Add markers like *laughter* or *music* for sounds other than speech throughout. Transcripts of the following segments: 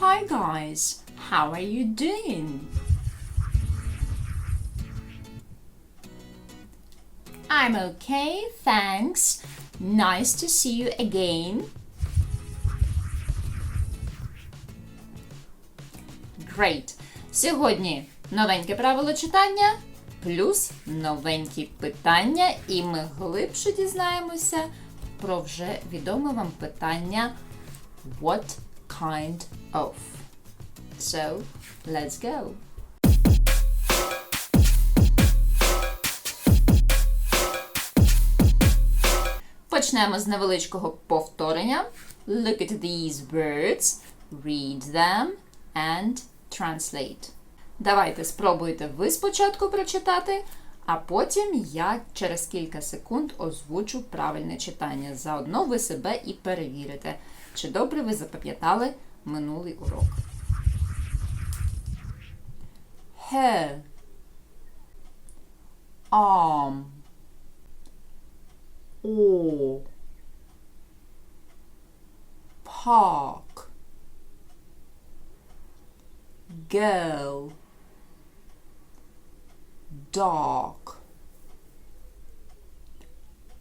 Hi guys, how are you doing? I'm okay, thanks. Nice to see you again. Great. Сьогодні новеньке правило читання плюс новенькі питання, і ми глибше дізнаємося про вже відоме вам питання What kind of? So, let's go. Почнемо з невеличкого повторення. Look at these words, read them and translate. Давайте спробуйте ви спочатку прочитати, а потім я через кілька секунд озвучу правильне читання. Заодно ви себе і перевірите, чи добре ви запам'ятали минулий урок. Her arm or park girl dark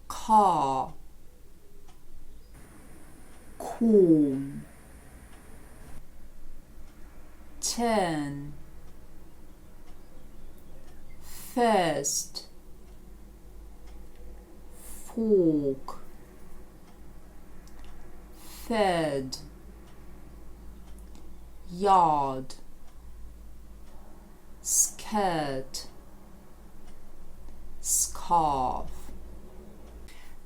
car corn turn first fork third yard skirt scarf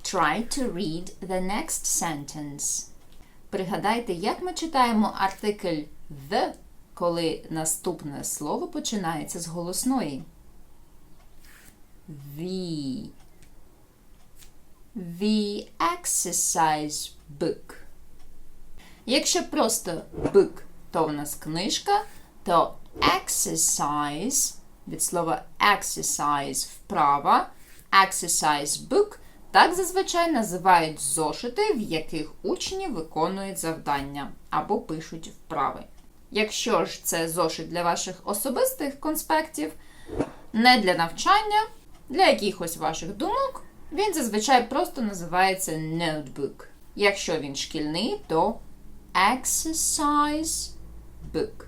Try to read the next sentence. Пригадайте, як ми читаємо артикль the, коли наступне слово починається з голосної. The. The exercise book. Якщо просто book, то в нас книжка, то exercise від слова exercise вправа, exercise book так зазвичай називають зошити, в яких учні виконують завдання або пишуть вправи. Якщо ж це зошит для ваших особистих конспектів, не для навчання, для якихось ваших думок, він зазвичай просто називається notebook. Якщо він шкільний, то exercise book.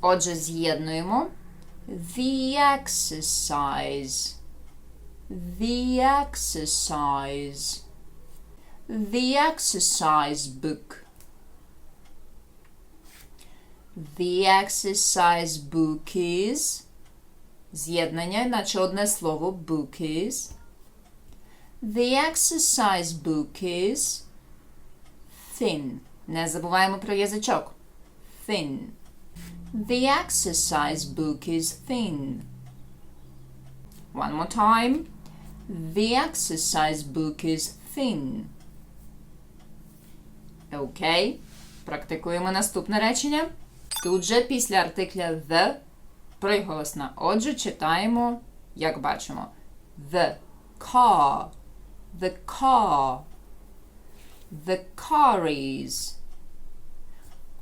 Отже, з'єднуємо the exercise. The exercise. The exercise book. The exercise book is. З'єднання, наче одне слово book is. The exercise book is thin. Не забуваємо про язичок. Thin. The exercise book is thin. One more time. The exercise book is thin. Окей. Практикуємо наступне речення. Же після артикля the приголосна. Отже, читаємо, як бачимо. The car. The car. The car is.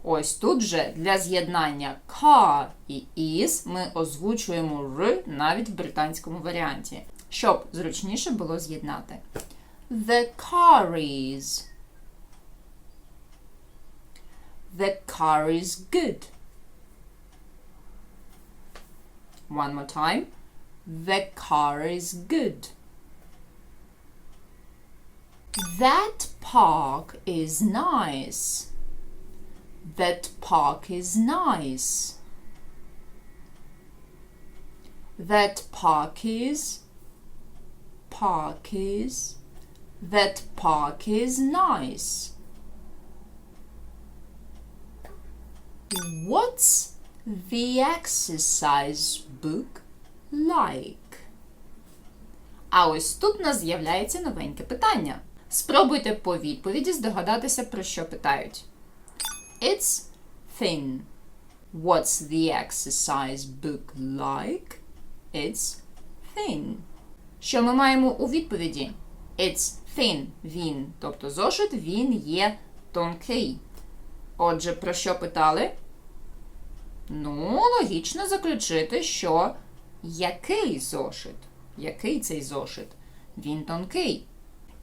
Ось тут же для з'єднання car і is ми озвучуємо р навіть в британському варіанті, щоб зручніше було з'єднати. The car The car is good. One more time. The car is good. That park is nice. That park is nice. That park is. Park is. That park is nice. What's the exercise book like? А ось тут у нас з'являється новеньке питання. Спробуйте по відповіді здогадатися, про що питають. It's thin. What's the exercise book like? It's thin. Що ми маємо у відповіді? It's thin. Він, тобто зошит, він є тонкий. Отже, про що питали? Ну, логічно заключити, що який зошит? Який цей зошит? Він тонкий.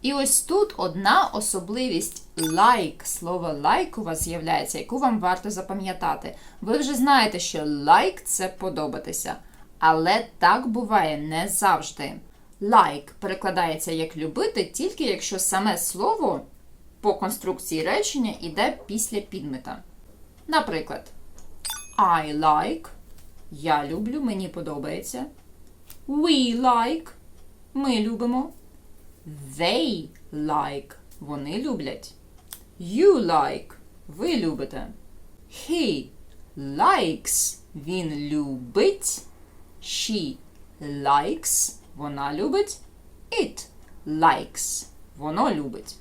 І ось тут одна особливість like, слово like у вас з'являється, яку вам варто запам'ятати. Ви вже знаєте, що like це подобатися. Але так буває не завжди. Like перекладається як любити, тільки якщо саме слово по конструкції речення йде після підмета. Наприклад, I like. Я люблю, мені подобається. We like. Ми любимо. They like. Вони люблять. You like. Ви любите. He likes. Він любить. She likes. Вона любить. It likes. Воно любить.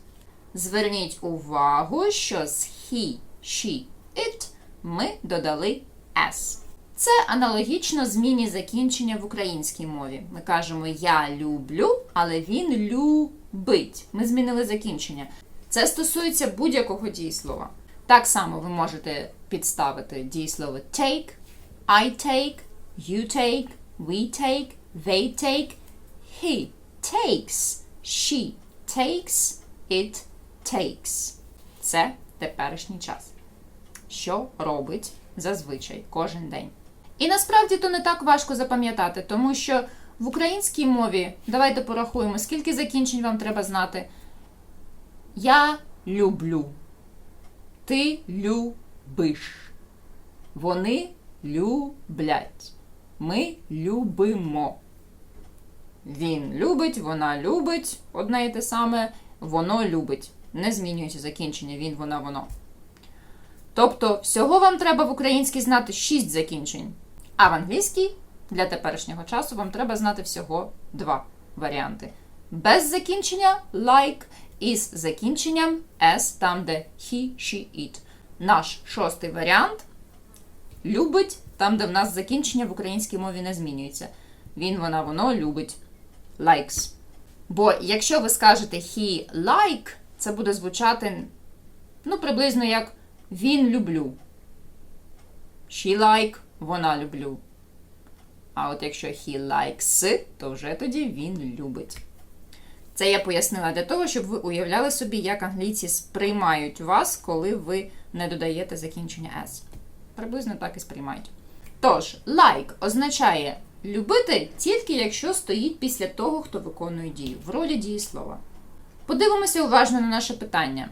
Зверніть увагу, що з he, she, it ми додали s. Це аналогічно зміні закінчення в українській мові. Ми кажемо я люблю, але він любить. Ми змінили закінчення. Це стосується будь-якого дієслова. Так само ви можете підставити дієслово take, I take, you take, we take, they take, he takes, she takes, it takes. Це теперішній час. Що робить зазвичай кожен день. І насправді то не так важко запам'ятати, тому що в українській мові давайте порахуємо, скільки закінчень вам треба знати. Я люблю. Ти любиш. Вони люблять. Ми любимо. Він любить, вона любить одне і те саме, воно любить. Не змінюється закінчення він, вона, воно. Тобто, всього вам треба в українській знати 6 закінчень. А в англійській для теперішнього часу вам треба знати всього два варіанти. Без закінчення like і з закінченням s, там, де he, she, it. Наш шостий варіант любить, там, де в нас закінчення в українській мові не змінюється. Він, вона, воно любить likes. Бо якщо ви скажете he like, це буде звучати ну, приблизно як він люблю. She like, вона люблю. А от якщо he likes, то вже тоді він любить. Це я пояснила для того, щоб ви уявляли собі, як англійці сприймають вас, коли ви не додаєте закінчення S. Приблизно так і сприймають. Тож, like означає любити тільки якщо стоїть після того, хто виконує дію, в ролі дієслова. Подивимося уважно на наше питання.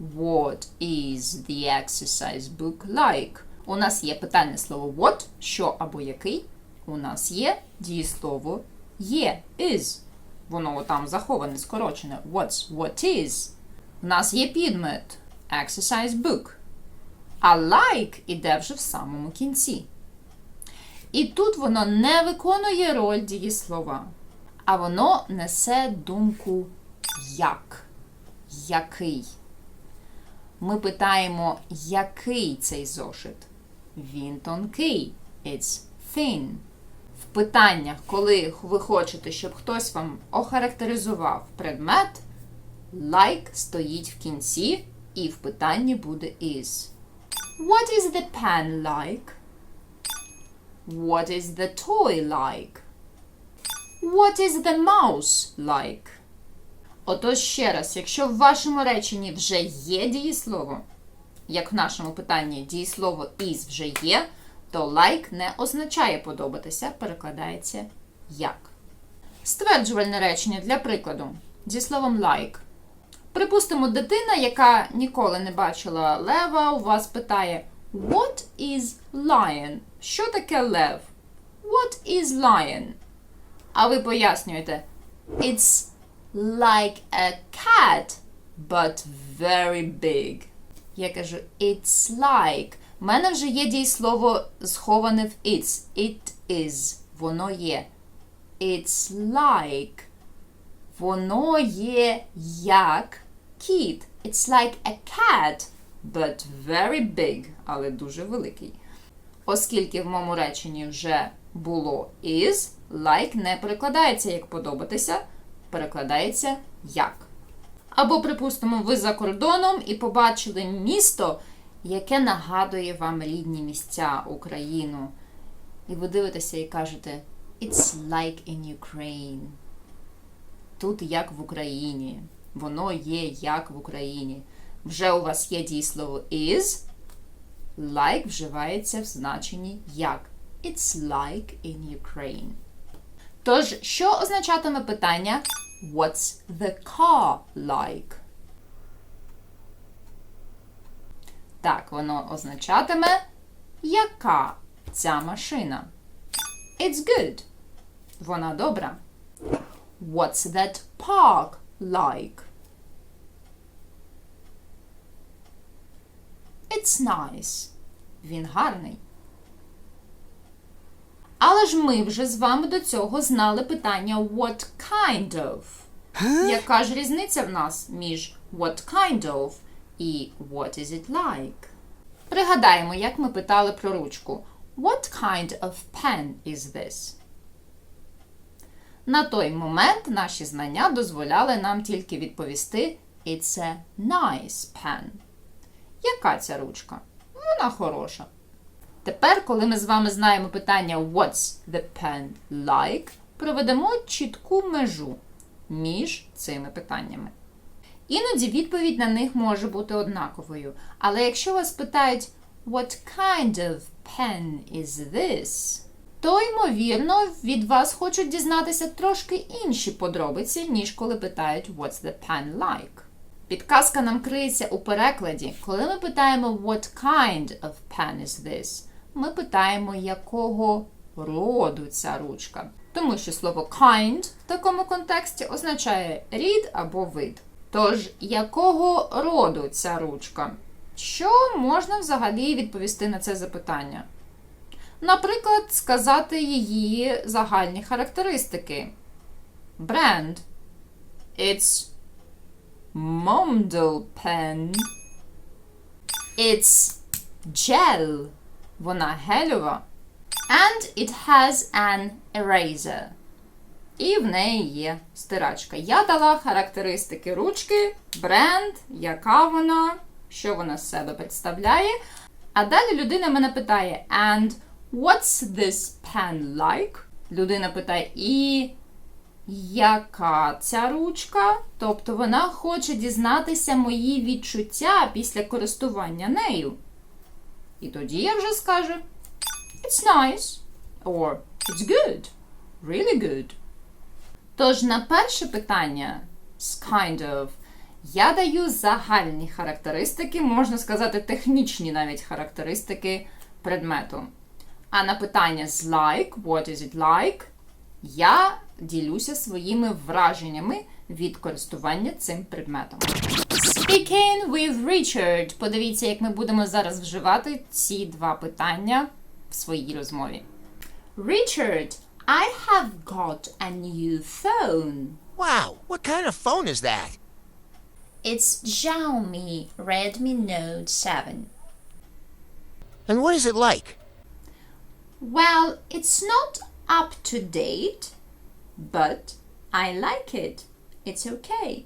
What is the exercise book like? У нас є питальне слово what, що або який. У нас є дієслово є, is. Воно там заховане, скорочене. What's, what is. У нас є підмет exercise book. А like іде вже в самому кінці. І тут воно не виконує роль дієслова, а воно несе думку як. Який. Ми питаємо, який цей зошит. Він тонкий. It's thin. В питаннях, коли ви хочете, щоб хтось вам охарактеризував предмет, like стоїть в кінці, і в питанні буде is. What is the pen like? What is the toy like? What is the mouse like? Отож ще раз, якщо в вашому реченні вже є дієслово, як в нашому питанні дієслово is вже є, то like не означає подобатися, перекладається як. Стверджувальне речення для прикладу зі словом like. Припустимо, дитина, яка ніколи не бачила лева, у вас питає What is lion? Що таке лев? What is lion? А ви пояснюєте It's like a cat, but very big. Я кажу it's like. У мене вже є дієслово сховане в it's. It is. Воно є. It's like. Воно є як кіт. It's like a cat, but very big, але дуже великий. Оскільки в моєму реченні вже було is, like не перекладається як подобатися, перекладається як. Або, припустимо, ви за кордоном і побачили місто, яке нагадує вам рідні місця Україну. І ви дивитеся і кажете It's like in Ukraine. Тут як в Україні. Воно є як в Україні. Вже у вас є дієслово is. Like вживається в значенні як. It's like in Ukraine. Тож, що означатиме питання What's the car like? Так, воно означатиме яка ця машина? It's good. Вона добра. What's that park like? It's nice. Він гарний. Але ж ми вже з вами до цього знали питання what kind of. Яка ж різниця в нас між what kind of і what is it like? Пригадаємо, як ми питали про ручку. What kind of pen is this? На той момент наші знання дозволяли нам тільки відповісти It's a nice pen. Яка ця ручка? Вона хороша. Тепер, коли ми з вами знаємо питання What's the pen like, проведемо чітку межу між цими питаннями. Іноді відповідь на них може бути однаковою. Але якщо вас питають What kind of pen is this? то, ймовірно, від вас хочуть дізнатися трошки інші подробиці, ніж коли питають What's the pen like? Підказка нам криється у перекладі. Коли ми питаємо What kind of pen is this? Ми питаємо, якого роду ця ручка. Тому що слово kind в такому контексті означає рід або вид. Тож, якого роду ця ручка? Що можна взагалі відповісти на це запитання? Наприклад, сказати її загальні характеристики. Бренд. It's Momdel pen. It's gel. Вона гельова. And it has an eraser. І в неї є стирачка. Я дала характеристики ручки, бренд, яка вона, що вона з себе представляє. А далі людина мене питає: And what's this pen like? Людина питає, і яка ця ручка? Тобто вона хоче дізнатися мої відчуття після користування нею. І тоді я вже скажу It's nice. Or It's good. Really good. Тож на перше питання з kind of я даю загальні характеристики, можна сказати, технічні навіть характеристики предмету. А на питання з like, what is it like, я ділюся своїми враженнями від користування цим предметом. Speaking with Richard. Подивіться, як ми будемо зараз вживати ці два питання в своїй розмові. Richard, I have got a new phone. Wow, what kind of phone is that? It's Xiaomi Redmi Note 7. And what is it like? Well, it's not up to date, but I like it. It's okay.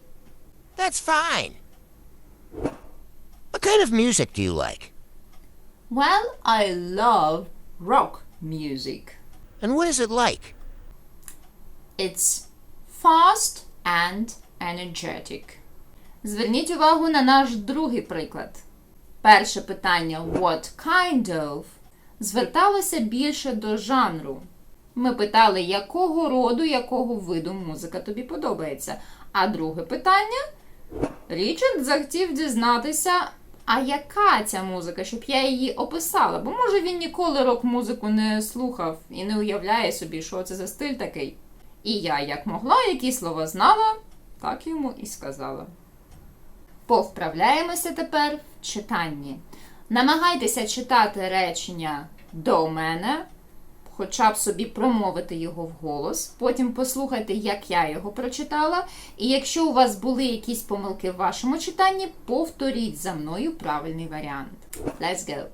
That's fine. What kind of music do you like? Well, I love rock music. And what is it like? It's fast and energetic. Зверніть увагу на наш другий приклад. Перше питання What kind of зверталося більше до жанру. Ми питали, якого роду, якого виду музика тобі подобається. А друге питання Річард захотів дізнатися, а яка ця музика, щоб я її описала. Бо, може, він ніколи рок-музику не слухав і не уявляє собі, що це за стиль такий. І я, як могла, які слова знала, так йому і сказала. Повправляємося тепер в читанні. Намагайтеся читати речення до мене, хоча б собі промовити його вголос. Потім послухайте, як я його прочитала. І якщо у вас були якісь помилки в вашому читанні, повторіть за мною правильний варіант. Let's go.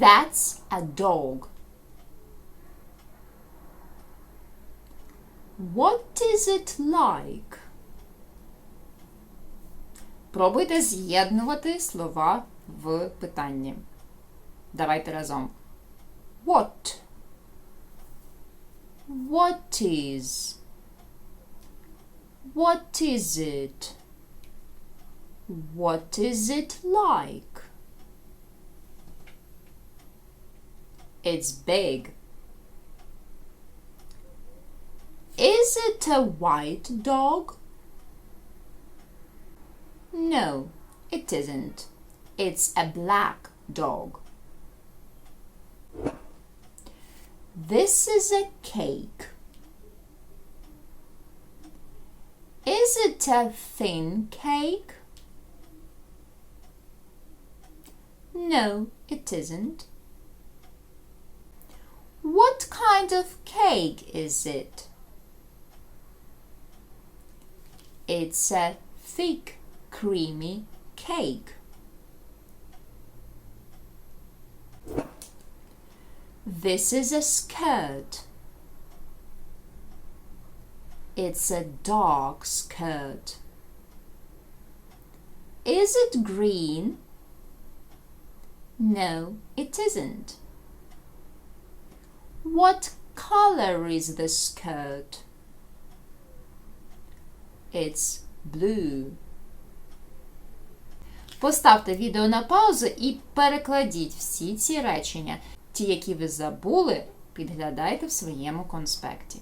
That's a dog. What is it like? Пробуйте з'єднувати слова в питанні. Давайте разом. What? What is? What is it? What is it like? It's big. Is it a white dog? No, it isn't. It's a black dog. This is a cake. Is it a thin cake? No, it isn't. What kind of cake is it? It's a thick, creamy cake. This is a skirt. It's a dark skirt. Is it green? No, it isn't. What color is the skirt? It's blue. Поставте відео на паузу і перекладіть всі ці речення. Ті, які ви забули, підглядайте в своєму конспекті.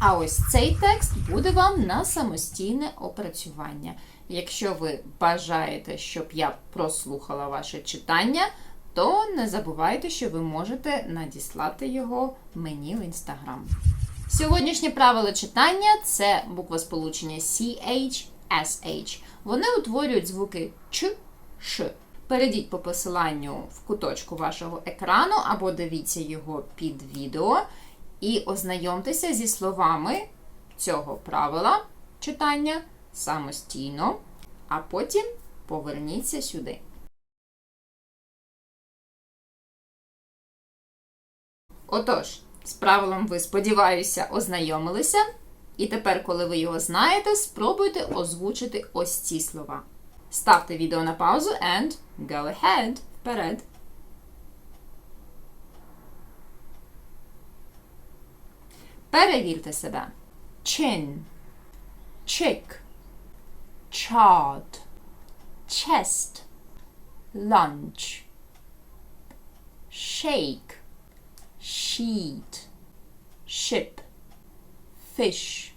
А ось цей текст буде вам на самостійне опрацювання. Якщо ви бажаєте, щоб я прослухала ваше читання, то не забувайте, що ви можете надіслати його мені в інстаграм. Сьогоднішнє правило читання це буквосполучення CH, SH. Вони утворюють звуки Ч, Ш. Перейдіть по посиланню в куточку вашого екрану або дивіться його під відео і ознайомтеся зі словами цього правила читання самостійно, а потім поверніться сюди. Отож, з правилом ви, сподіваюся, ознайомилися. І тепер, коли ви його знаєте, спробуйте озвучити ось ці слова. Ставте відео на паузу and go ahead. Вперед. Перевірте себе. Chin, chick, chart, chest, lunch, shake, sheet, ship, fish,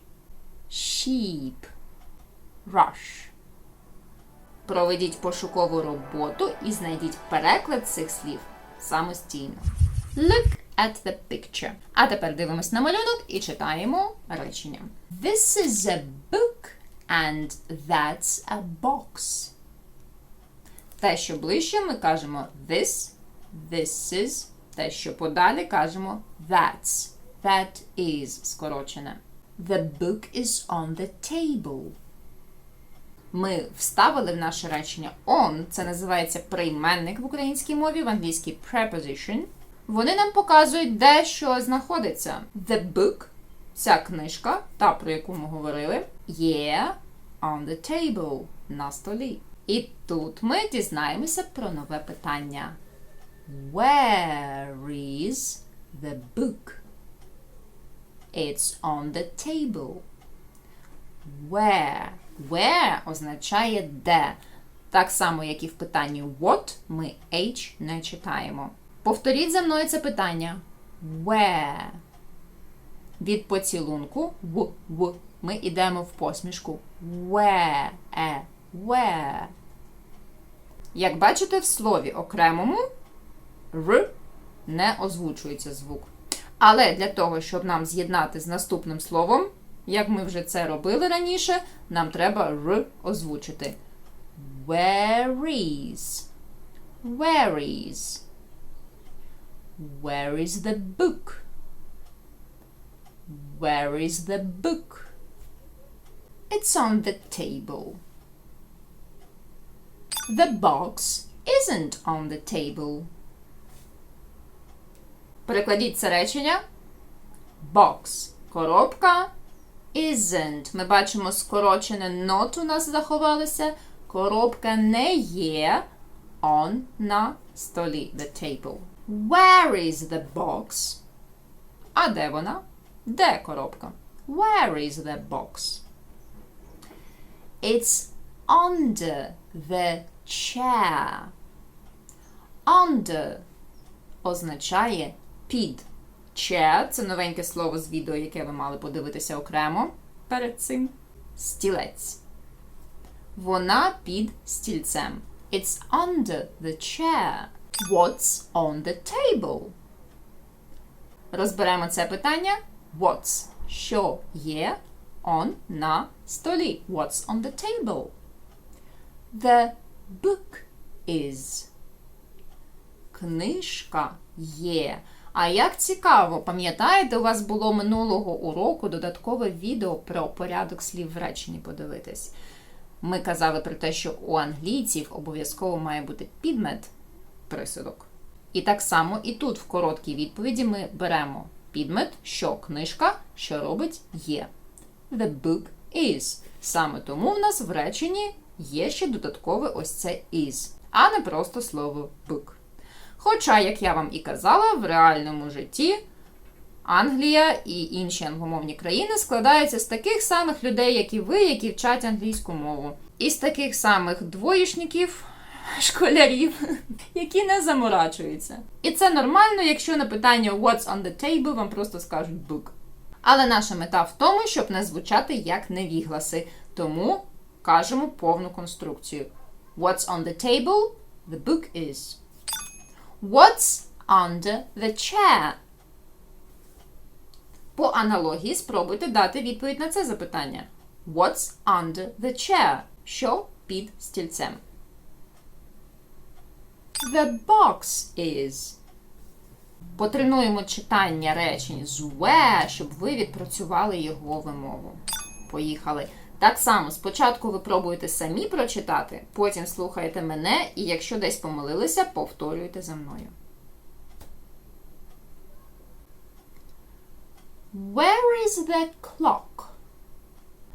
sheep, rush. Проведіть пошукову роботу і знайдіть переклад цих слів самостійно. Look at the picture. А тепер дивимось на малюнок і читаємо речення. This is a book and that's a box. Те, що ближче, ми кажемо this, this is. Те, що подалі, кажемо that's. That is скорочене. The book is on the table. Ми вставили в наше речення on, це називається прийменник в українській мові, в англійській preposition. Вони нам показують, де що знаходиться. The book, ця книжка, та про яку ми говорили, є on the table, на столі. І тут ми дізнаємося про нове питання. Where is the book? It's on the table. Where? Where означає де. Так само, як і в питанні what, ми H не читаємо. Повторіть за мною це питання. Where? Від поцілунку в, в ми йдемо в посмішку. Where? Е, where? Як бачите, в слові окремому р не озвучується звук. Але для того, щоб нам з'єднати з наступним словом, як ми вже це робили раніше, нам треба р озвучити. Where is? Where is? Where is the book? Where is the book? It's on the table. The box isn't on the table. Перекладіть це речення. Box – коробка. Isn't. Ми бачимо скорочене not у нас заховалося. Коробка не є on на столі. The table. Where is the box? А де вона? Де коробка? Where is the box? It's under the chair. Under означає під. Chair – це новеньке слово з відео, яке ви мали подивитися окремо перед цим. Стілець. Вона під стільцем. It's under the chair. What's on the table? Розберемо це питання. What's що є on на столі. What's on the table? The book is. Книжка є. А як цікаво, пам'ятаєте, у вас було минулого уроку додаткове відео про порядок слів в реченні подивитись. Ми казали про те, що у англійців обов'язково має бути підмет присудок. І так само і тут в короткій відповіді ми беремо підмет, що книжка, що робить є. The book is. Саме тому в нас в реченні є ще додаткове ось це is, а не просто слово book. Хоча, як я вам і казала, в реальному житті Англія і інші англомовні країни складаються з таких самих людей, як і ви, які вчать англійську мову. І з таких самих двоєшників, *laughs* школярів, які не заморачуються. І це нормально, якщо на питання What's on the table вам просто скажуть book. Але наша мета в тому, щоб не звучати як невігласи. Тому кажемо повну конструкцію. What's on the table? The book is. What's under the chair? По аналогії спробуйте дати відповідь на це запитання. What's under the chair? Що під стільцем? The box is. Потренуємо читання речень з where, щоб ви відпрацювали його вимову. Поїхали. Так само, спочатку ви пробуєте самі прочитати, потім слухаєте мене, і якщо десь помилилися, повторюйте за мною. Where is the clock?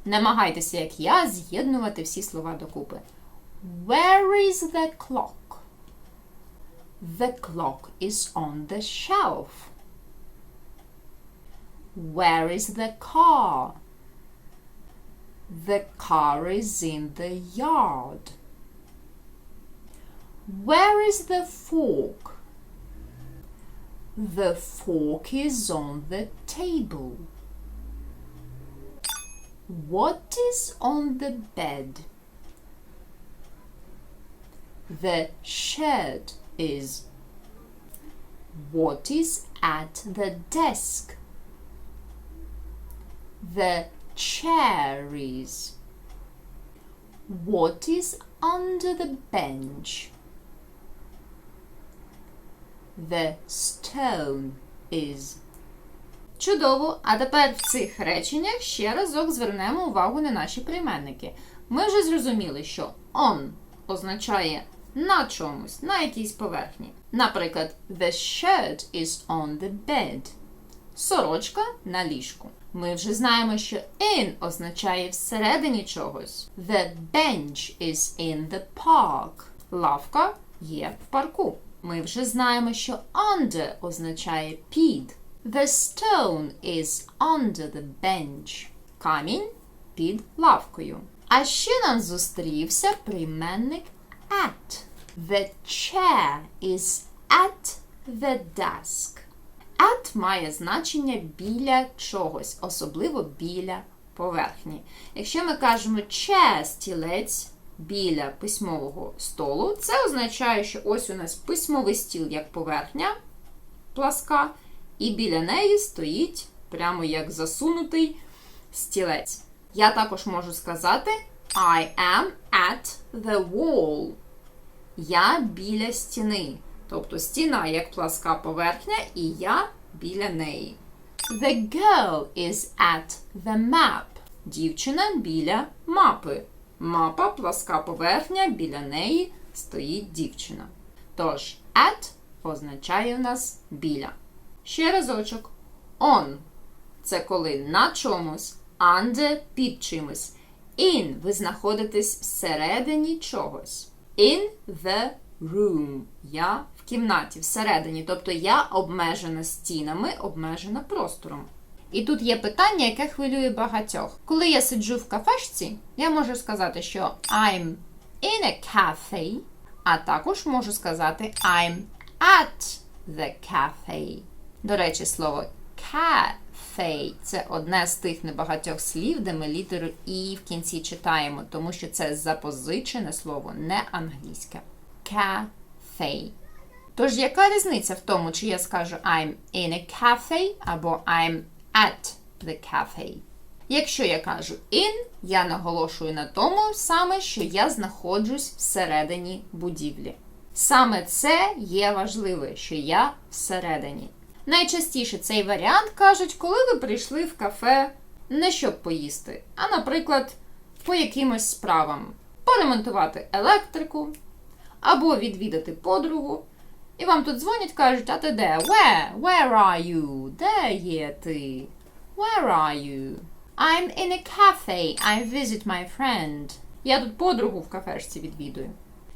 Намагайтеся, як я, з'єднувати всі слова докупи. Where is the clock? The clock is on the shelf. Where is the car? The car is in the yard. Where is the fork? The fork is on the table. What is on the bed? The shed is. What is at the desk? The chair is. What is under the bench? The stone is. Чудово! А тепер в цих реченнях ще разок звернемо увагу на наші прийменники. Ми вже зрозуміли, що on означає на чомусь, на якійсь поверхні. Наприклад, the shirt is on the bed. Сорочка на ліжку. Ми вже знаємо, що in означає всередині чогось. The bench is in the park. Лавка є в парку. Ми вже знаємо, що under означає під. The stone is under the bench. Камінь під лавкою. А ще нам зустрівся прийменник at. The chair is at the desk. At має значення біля чогось, особливо біля поверхні. Якщо ми кажемо chair – стілець біля письмового столу, це означає, що ось у нас письмовий стіл як поверхня пласка, і біля неї стоїть прямо як засунутий стілець. Я також можу сказати I am at the wall. Я біля стіни. Тобто стіна як пласка поверхня, і я біля неї. The girl is at the map. Дівчина біля мапи. Мапа пласка поверхня, біля неї стоїть дівчина. Тож, at означає у нас біля. Ще разочок. On це коли на чомусь, under під чимось. In ви знаходитесь всередині чогось. In the room. Я в кімнаті, всередині. Тобто я обмежена стінами, обмежена простором. І тут є питання, яке хвилює багатьох. Коли я сиджу в кафешці, я можу сказати, що I'm in a cafe, а також можу сказати I'm at the cafe. До речі, слово cafe – це одне з тих небагатьох слів, де ми літеру І в кінці читаємо, тому що це запозичене слово, не англійське. Cafe. Тож яка різниця в тому, чи я скажу I'm in a cafe або I'm at the cafe? Якщо я кажу in, я наголошую на тому саме, що я знаходжусь всередині будівлі. Саме це є важливе, що я всередині. Найчастіше цей варіант кажуть, коли ви прийшли в кафе не щоб поїсти, а, наприклад, по якимось справам поремонтувати електрику або відвідати подругу. І вам тут дзвонять, кажуть, а ти де? Where? Where are you? Де є ти? Where are you? I'm in a cafe. I visit my friend. Я тут подругу в кафешці відвідую.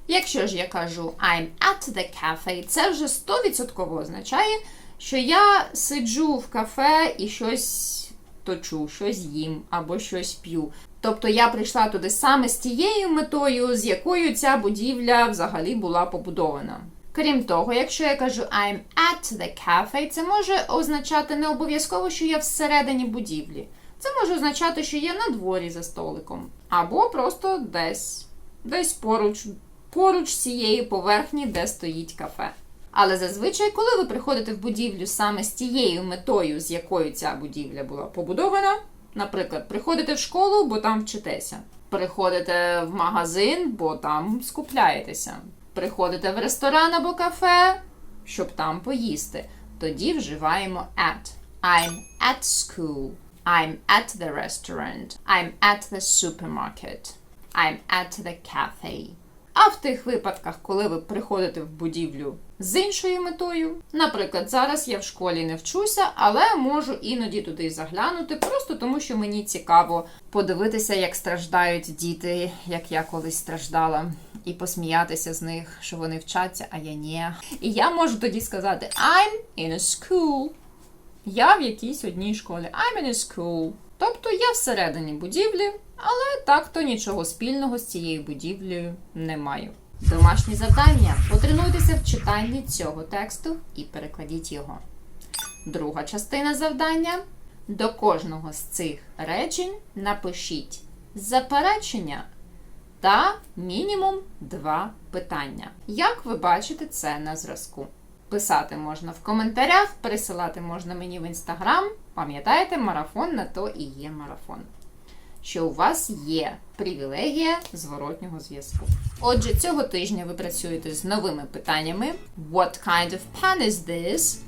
Якщо ж я кажу I'm at the cafe, це вже 100% означає, що я сиджу в кафе і щось точу, щось їм або щось п'ю. Тобто я прийшла туди саме з тією метою, з якою ця будівля взагалі була побудована. Крім того, якщо я кажу I'm at the cafe, це може означати не обов'язково, що я всередині будівлі. Це може означати, що я на дворі за столиком, або просто десь, десь поруч, поруч цієї поверхні, де стоїть кафе. Але зазвичай, коли ви приходите в будівлю саме з тією метою, з якою ця будівля була побудована, наприклад, приходите в школу, бо там вчитеся, приходите в магазин, бо там скупляєтеся, приходите в ресторан або кафе, щоб там поїсти, тоді вживаємо at. I'm at school. I'm at the restaurant. I'm at the supermarket. I'm at the cafe. А в тих випадках, коли ви приходите в будівлю з іншою метою, наприклад, зараз я в школі не вчуся, але можу іноді туди заглянути, просто тому що мені цікаво подивитися, як страждають діти, як я колись страждала, і посміятися з них, що вони вчаться, а я ні. І я можу тоді сказати I'm in a school. Я в якійсь одній школі. I'm in a school. Тобто я всередині будівлі, але так-то нічого спільного з цією будівлею не маю. Домашні завдання. Потренуйтеся в читанні цього тексту і перекладіть його. Друга частина завдання. До кожного з цих речень напишіть заперечення та мінімум два питання. Як ви бачите це на зразку? Писати можна в коментарях, пересилати можна мені в інстаграм. Пам'ятаєте, марафон на то і є марафон. Що у вас є привілегія зворотнього зв'язку. Отже, цього тижня ви працюєте з новими питаннями: What kind of pen is this?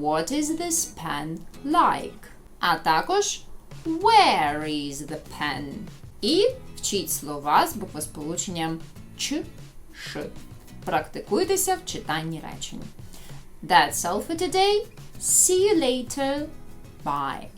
What is this pen like? А також Where is the pen? І вчіть слова з буквосполученням ч, ш. Практикуйтеся в читанні речень. That's all for today. See you later. Bye.